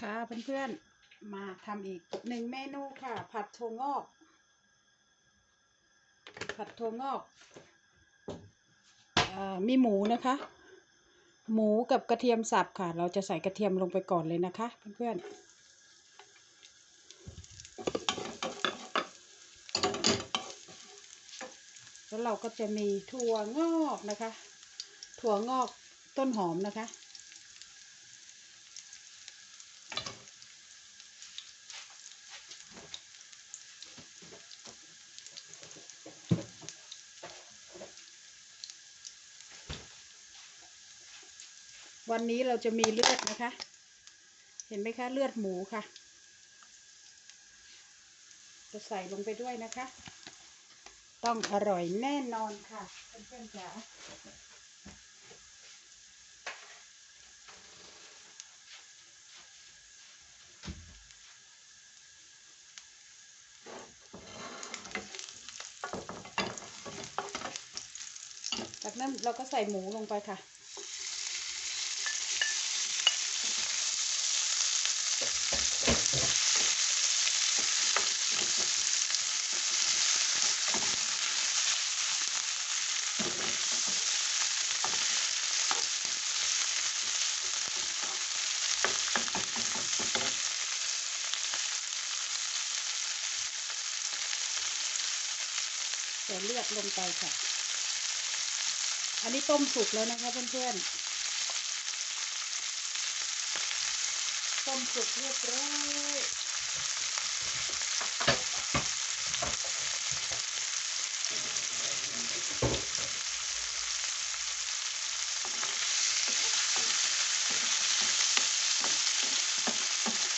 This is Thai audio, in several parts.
ค่ะเพื่อนๆ มาทำอีกหนึ่งเมนูค่ะ ผัดถั่วงอก ผัดถั่วงอกอมีหมูนะคะ หมูกับกระเทียมสับค่ะ เราจะใส่กระเทียมลงไปก่อนเลยนะคะ เพื่อนๆแล้วเราก็จะมีถั่วงอกนะคะ ถั่วงอกต้นหอมนะคะ วันนี้เราจะมีเลือดนะคะ เห็นไหมคะเลือดหมูค่ะ จะใส่ลงไปด้วยนะคะ ต้องอร่อยแน่นอนค่ะเพื่อนๆจ๋าจากนั้นเราก็ใส่หมูลงไปค่ะ เลือดลงไปค่ะ อันนี้ต้มสุกแล้วนะคะเพื่อนๆ ต้มสุกเรียบร้อย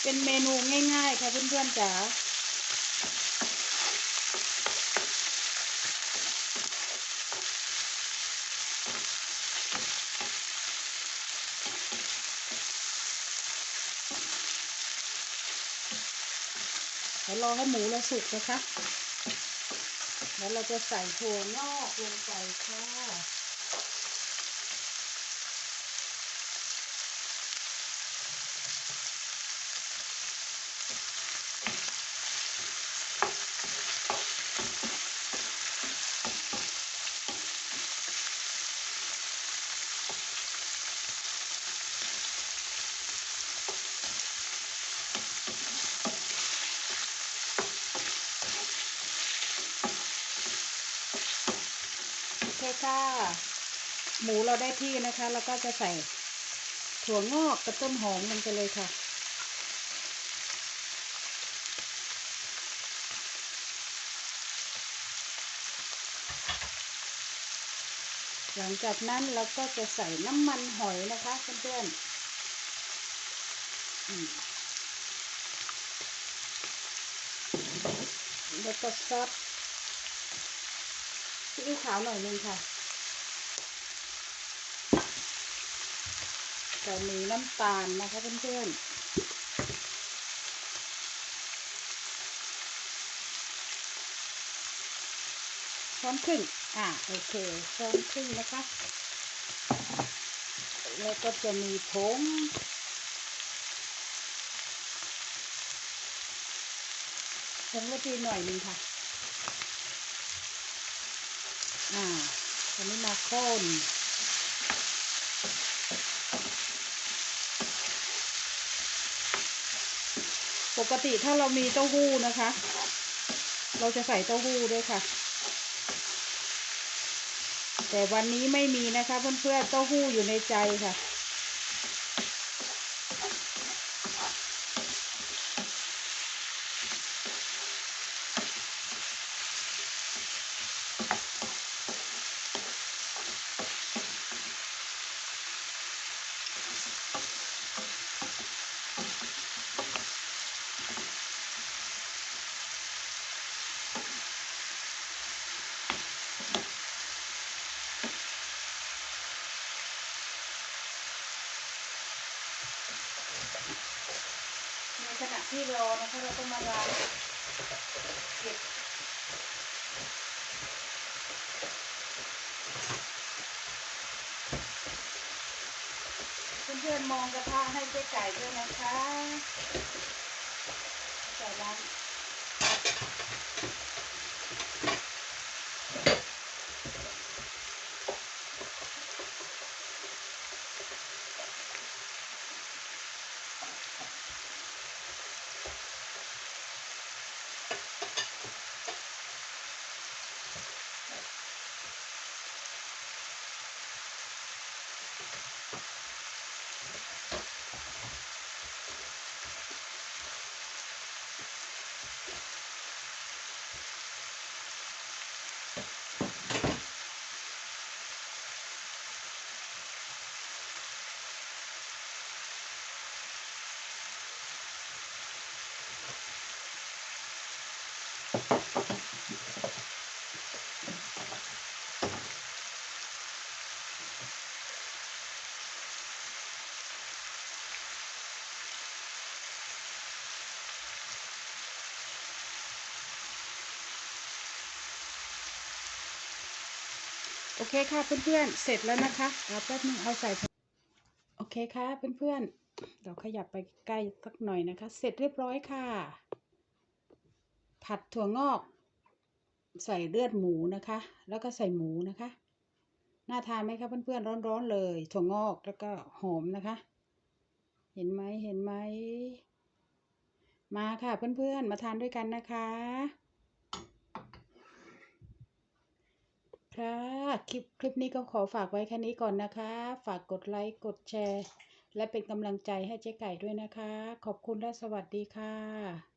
เป็นเมนูง่ายๆค่ะเพื่อนๆจ๋า ดี๋ยวรอให้หมูเราสุกนะคะ แล้วเราจะใส่ถั่วงอกลงไปค่ะ โอเค่ะ หมูเราได้ที่นะคะ แล้วก็จะใส่ถั่วงอกกับต้นหอมลงไปเลยค่ะ หลังจากนั้นเราก็จะใส่น้ำมันหอยนะคะเพื่อนๆแล้วก็ซอสซีอิ๊วขาวหน่อยนึงค่ะ จะมีน้ำตาลนะคะเพื่อนๆช้อนครึ่ง อ่า โอเคช้อนครึ่งนะคะ แล้วก็จะมีผง ผงรสดีหน่อยหนึ่งค่ะ อ่าอันนี้มาโค่น กติถ้าเรามีเต้าหู้นะคะ เราจะใส่เต้าหู้ด้วยค่ะ แต่วันนี้ไม่มีนะคะเพื่อนๆเต้าหู้อยู่ในใจค่ะ ขณะที่รอนะคะเราก็มาวางเก็บเพื่อนๆมองกระทะให้เจ๊ไก่ด้วยนะคะจากนั้น โอเคค่ะเพื่อนๆ เสร็จแล้วนะคะเอาแป๊บนึงเอาใส่ โอเคค่ะเพื่อนๆเดี๋ยวขยับไปใกล้สักหน่อยนะคะ เสร็จเรียบร้อยค่ะ ผัดถั่วงอก ใส่เลือดหมูนะคะ แล้วก็ใส่หมูนะคะ น่าทานไหมคะเพื่อนๆร้อนๆเลย ถั่วงอกแล้วก็หอมนะคะ เห็นไหมเห็นไหมมาค่ะเพื่อนๆมาทานด้วยกันนะคะค่ะคลิปคลิปนี้ก็ขอฝากไว้แค่นี้ก่อนนะคะ ฝากกดไลค์กดแชร์ และเป็นกำลังใจให้เจ๊ไก่ด้วยนะคะ ขอบคุณและสวัสดีค่ะ